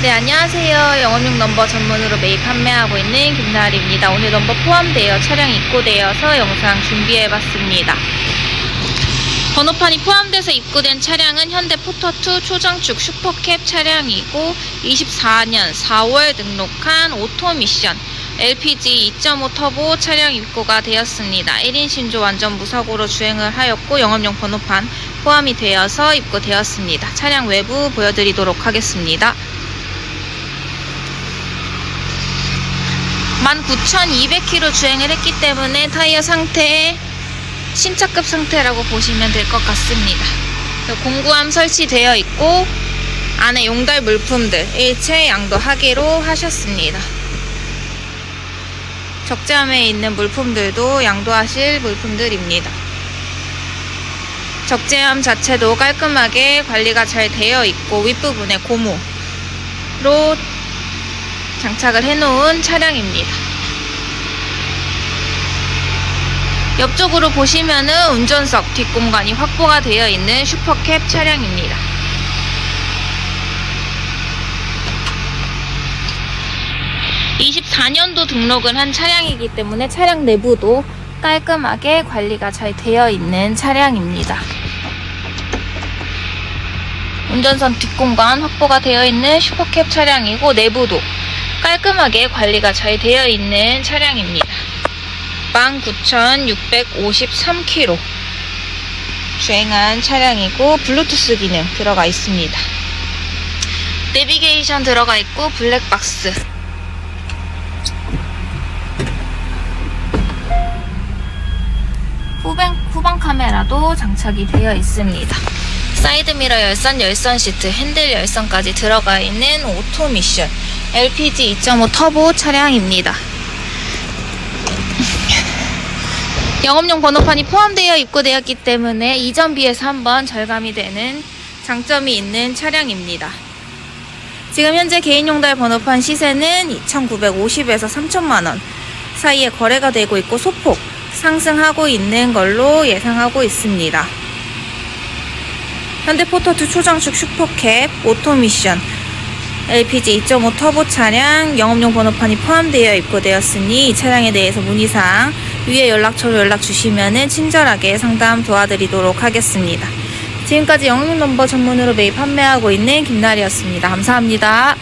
네, 안녕하세요. 영업용 넘버 전문으로 매입 판매하고 있는 김나리입니다. 오늘 넘버 포함되어 차량 입고되어서 영상 준비해봤습니다. 번호판이 포함돼서 입고된 차량은 현대 포터2 초장축 슈퍼캡 차량이고 24년 4월 등록한 오토미션 LPG 2.5 터보 차량 입고가 되었습니다. 1인 신조 완전 무사고로 주행을 하였고 영업용 번호판 포함이 되어서 입고되었습니다. 차량 외부 보여드리도록 하겠습니다. 19,200km 주행을 했기 때문에 타이어 상태 신차급 상태라고 보시면 될 것 같습니다. 공구함 설치되어 있고 안에 용달 물품들 일체 양도 하기로 하셨습니다. 적재함에 있는 물품들도 양도하실 물품들입니다. 적재함 자체도 깔끔하게 관리가 잘 되어 있고 윗부분에 고무로 장착을 해놓은 차량입니다. 옆쪽으로 보시면은 운전석 뒷공간이 확보가 되어 있는 슈퍼캡 차량입니다. (24년도) 등록을 한 차량이기 때문에 차량 내부도 깔끔하게 관리가 잘 되어 있는 차량입니다. 운전선 뒷공간 확보가 되어 있는 슈퍼캡 차량이고 내부도 깔끔하게 관리가 잘 되어 있는 차량입니다. 19,653km 주행한 차량이고 블루투스 기능 들어가 있습니다. 내비게이션 들어가 있고 블랙박스 후방, 후방 카메라도 장착이 되어 있습니다. 사이드미러 열선, 열선 시트, 핸들 열선까지 들어가 있는 오토 미션 LPG 2.5 터보 차량입니다. 영업용 번호판이 포함되어 입고되었기 때문에 이전비에서 한번 절감이 되는 장점이 있는 차량입니다. 지금 현재 개인용달 번호판 시세는 2,950에서 3천만원 사이에 거래가 되고 있고 소폭 상승하고 있는 걸로 예상하고 있습니다. 현대포터2 초장축 슈퍼캡 오토미션 LPG 2.5 터보 차량 영업용 번호판이 포함되어 입고되었으니 이 차량에 대해서 문의사항 위에 연락처로 연락 주시면 친절하게 상담 도와드리도록 하겠습니다. 지금까지 영업용 넘버 전문으로 매입 판매하고 있는 김나리였습니다. 감사합니다.